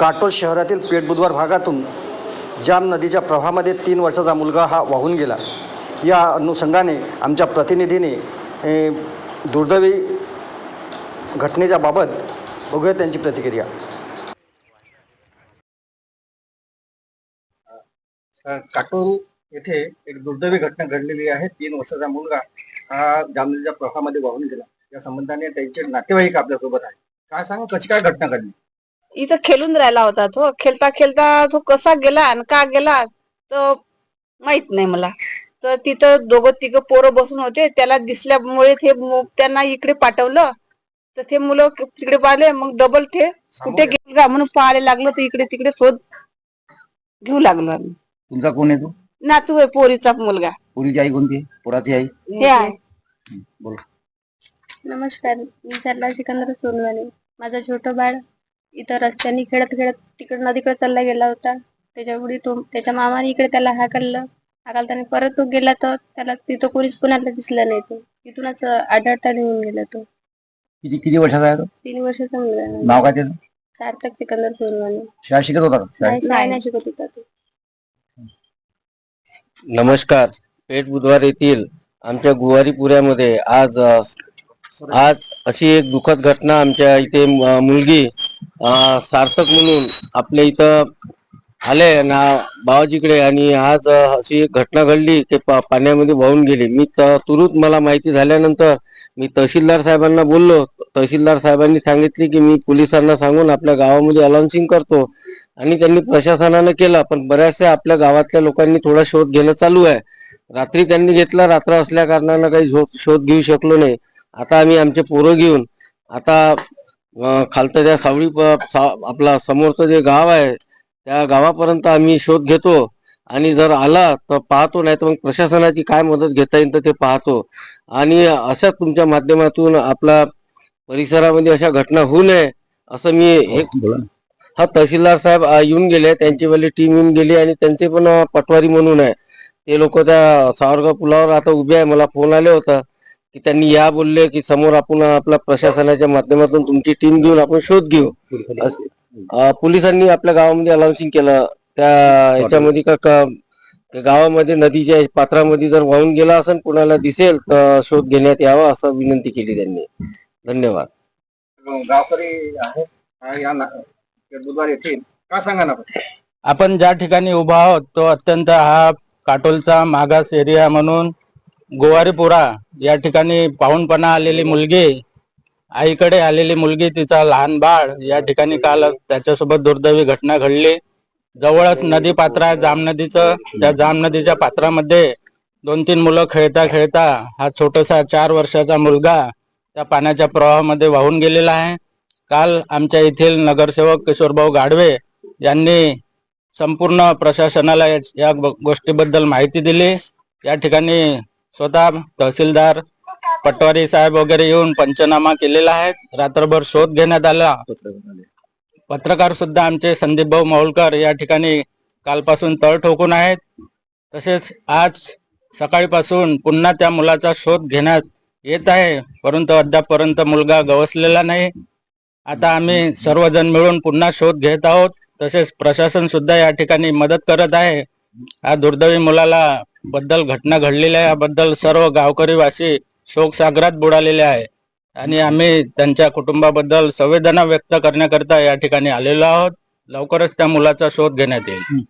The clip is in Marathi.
काटोल शहरातील पेठबुधवार भागातून जाम नदीच्या प्रवाहामध्ये तीन वर्षाचा मुलगा हा वाहून गेला. या अनुषंगाने आमच्या प्रतिनिधीने दुर्दैवी घटनेच्या बाबत बघूया त्यांची प्रतिक्रिया. काटोल येथे एक दुर्दैवी घटना घडलेली आहे. तीन वर्षाचा मुलगा हा जामनेरच्या प्रवाहामध्ये वाहून गेला. या संबंधाने त्यांचे नातेवाईक आपल्यासोबत आहे काय सांगू कशी काय घटना घडली? इथं खेळून राहिला होता तो. खेळता खेळता तो कसा गेला आणि का गेला तर माहीत नाही मला. तर तिथं दोघं तिघं पोरं बसून होते. त्याला दिसल्यामुळे ते मु- त्यांना इकडे पाठवलं. तर ते मुलं तिकडे पाहिले मग डबल ते कुठे गेले का? म्हणून पाहायला लागलं तर इकडे तिकडे शोध घेऊ लागलो आम्ही. तुमचा कोण आहे तो? नातू आहे पोरीचा मुलगा. पुरीची आई कोणती? आहे? पोराची आई? हे आहे. बोला. नमस्कार मी सरला सिकंदर सोनवाने माझं छोटं बाळ इथं रस्त्याने खेळत खेळत तिकडे नदीकडे चालला गेला होता. त्याच्यापुढे तो त्याच्या मामाने इकडे त्याला हाकललं. हाकलताना परत तो गेला तर त्याला तिथं कोणीच कुणाला दिसलं नाही तो. तिथूनच आढळता निघून गेला तो. किती किती वर्षाचा आहे तो? तीन वर्षाचा मुलगा आहे. नाव काय त्याचं? सार्थक सिकंदर सोनवाने. शाळा शिकत होता का? शाळेत? नाही नाही शिकत होता तो. नमस्कार. पेठ बुधवार येथील आमच्या गुवारी पुऱ्यामध्ये आज अ, आज अशी एक दुःखद घटना आमच्या इथे म- मुलगी सार्थक म्हणून आपल्या इथं आले ना बाबाजीकडे आणि आज अशी एक घटना घडली ते पा- पाण्यामध्ये वाहून गेली. मी त- तुरुत मला माहिती झाल्यानंतर मी तहसीलदार साहेबांना बोललो. तहसीलदार साहेबांनी सांगितले की मी पोलिसांना सांगून आपल्या गावामध्ये अलाउन्सिंग करतो आणि त्यांनी प्रशासनानं केलं. पण बऱ्याचशा आपल्या गावातल्या लोकांनी थोडा शोध घेणं चालू आहे. रात्री त्यांनी घेतला रात्र असल्या कारणानं काही शोध शोध घेऊ शकलो नाही. आता आम्ही आमचे पोरं घेऊन आता खालतं त्या सावळी सा- आपला समोरचं जे गाव आहे त्या गावापर्यंत आम्ही शोध घेतो. आणि जर आला तर पाहतो नाही तर मग प्रशासनाची काय मदत घेता येईल तर ते पाहतो. आणि अशाच तुमच्या माध्यमातून आपला परिसरामध्ये अशा घटना होऊ नये असं मी एक. हा तहसीलदार साहेब येऊन गेले त्यांची वाली टीम येऊन गेली आणि त्यांचे पण पटवारी म्हणून आहे. ते लोक त्या सावरगाव पुलावर आता उभे आहे मला फोन आले होता. की त्यांनी या बोलले की समोर आपण आपला प्रशासनाच्या माध्यमातून तुमची टीम घेऊन आपण शोध घेऊ. अस- पोलिसांनी आपल्या गावामध्ये अलाउन्सिंग केलं. त्या याच्यामध्ये का गावामध्ये नदीच्या पात्रामध्ये जर वाहून गेला असेल कुणाला दिसेल तर शोध घेण्यात यावा असं विनंती केली त्यांनी. धन्यवाद. गावकरी आहे हा या ना- बुधवार येथे का सांगा ना आपण ज्या ठिकाणी उभा आहोत तो अत्यंत हा काटोलचा मागास एरिया म्हणून गोवारीपुरा या ठिकाणी पाहुणपणा आलेली मुलगी आईकडे आलेली मुलगी तिचा लहान बाळ या ठिकाणी काल त्याच्यासोबत दुर्दैवी घटना घडली. जवळच नदी पात्र आहे जाम नदीचं. त्या जाम नदीच्या पात्रामध्ये दोन तीन मुलं खेळता खेळता हा छोटासा चार वर्षाचा मुलगा त्या पाण्याच्या प्रवाहामध्ये वाहून गेलेला आहे. काल आमच्या येथील नगरसेवक किशोरभाऊ गाडवे यांनी संपूर्ण प्रशासनाला या- गोष्टीबद्दल माहिती दिली. या ठिकाणी स्वतः तहसीलदार पटवारी साहेब वगैरे येऊन पंचनामा केलेला आहे. रात्रभर शोध घेण्यात आला. पत्रकार सुद्धा आमचे संदीप भाऊ माहुलकर या ठिकाणी कालपासून तळ ठोकून आहेत. तसेच आज सकाळीपासून पुन्हा त्या मुलाचा शोध घेण्यात येत आहे. परंतु अद्यापपर्यंत मुलगा गवसलेला नाही. आता आम्ही सर्वजण मिळून पुन्हा शोध घेत आहोत. तसेच प्रशासन सुद्धा या ठिकाणी मदत करत आहे. हा दुर्दैवी मुलाला बद्दल घटना घडलेल्या याबद्दल सर्व गावकरी वासी शोकसागरात बुडालेले आहे. आणि आम्ही त्यांच्या कुटुंबाबद्दल संवेदना व्यक्त करण्याकरता या ठिकाणी आलेलो आहोत. लवकरच त्या मुलाचा शोध घेण्यात येईल.